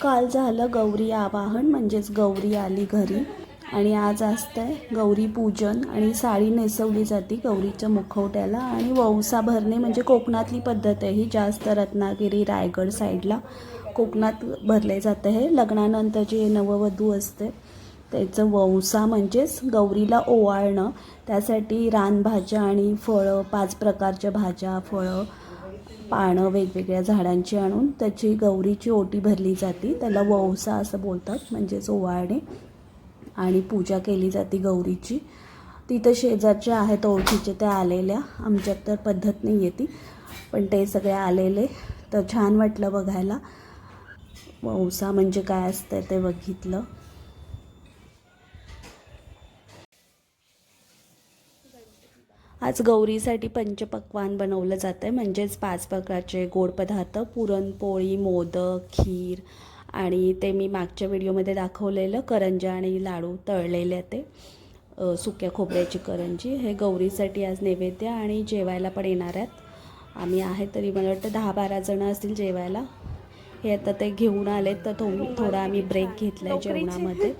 काल झालं गौरी आवाहन म्हणजेच गौरी आली घरी. आणि आज असतंय गौरी पूजन आणि साडी नेसवली जाते गौरीच्या मुखवट्याला. आणि वौसा भरणे म्हणजे कोकणातली पद्धत आहे ही जास्त रत्नागिरी रायगड साईडला कोकणात भरले जातं हे. लग्नानंतर जे नववधू असते. त्याचं वंसा म्हणजेच गौरीला ओवाळणं. त्यासाठी रानभाज्या आणि फळं पाच प्रकारच्या भाज्या फळं पानं वेगवेगळ्या झाडांची आणून त्याची गौरीची ओटी भरली जाते. त्याला वौसा असं बोलतात म्हणजेच ओवाळणे आणि पूजा केली जाते गौरीची. तिथं शेजारचे आहेत ओळखीचे. त्या आलेल्या. आमच्यात तर पद्धत नाही आहे ती पण ते सगळे आलेले. तर छान वाटलं बघायला. वौसा म्हणजे काय असतं ते बघितलं. आज गौरीसाठी पंचपक्वान बनवलं जातं आहे म्हणजेच पाच प्रकारचे गोड पदार्थ पुरणपोळी मोदक खीर आणि ते मी मागच्या व्हिडिओमध्ये दाखवलेलं. करंजा आणि लाडू तळलेले ते सुक्या खोबऱ्याची करंजी. हे गौरीसाठी आज नैवेद्य आणि जेवायला पण येणार आहेत. आम्ही आहे तरी मला वाटतं दहा बारा जणं असतील जेवायला. हे आता ते घेऊन आले तर थो थोडा आम्ही ब्रेक घेतला आहे जेवणामध्ये.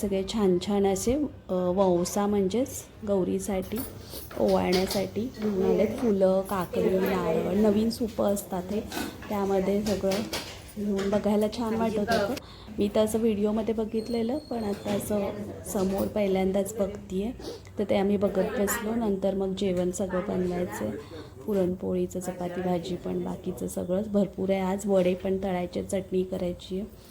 सगळे छान छान असे वंसा म्हणजेच गौरीसाठी ओवाळण्यासाठी घेऊन आलेत फुलं काकडी नारळ नवीन सुपं असतात हे. त्यामध्ये सगळं घेऊन बघायला छान वाटत होतं. मी तर असं व्हिडिओमध्ये बघितलेलं पण आता असं समोर पहिल्यांदाच बघते तर ते आम्ही बघत बसलो. नंतर मग जेवण सगळं बनवायचं. पुरणपोळीचं चपाती भाजी पण बाकीचं सगळंच भरपूर आहे. आज वडे पण तळायचे चटणी करायची आहे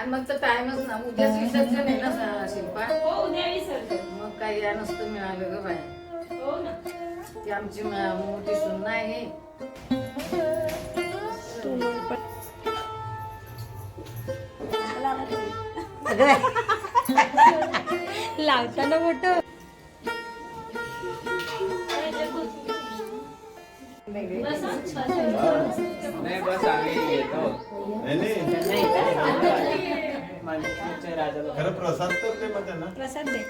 आणि मग तर टाइमच ना उद्याच विसर्जन आहे ना शिल्पा. हो उद्या विसर्जन मग काही या नसतं मिळालं ग बाय हो ना. ती आमची म- मोठी सून नाही लावताना मोठं नाही बस आम्ही येतो नाही खरं प्रसाद तर ते मग त्यांना प्रसाद दे?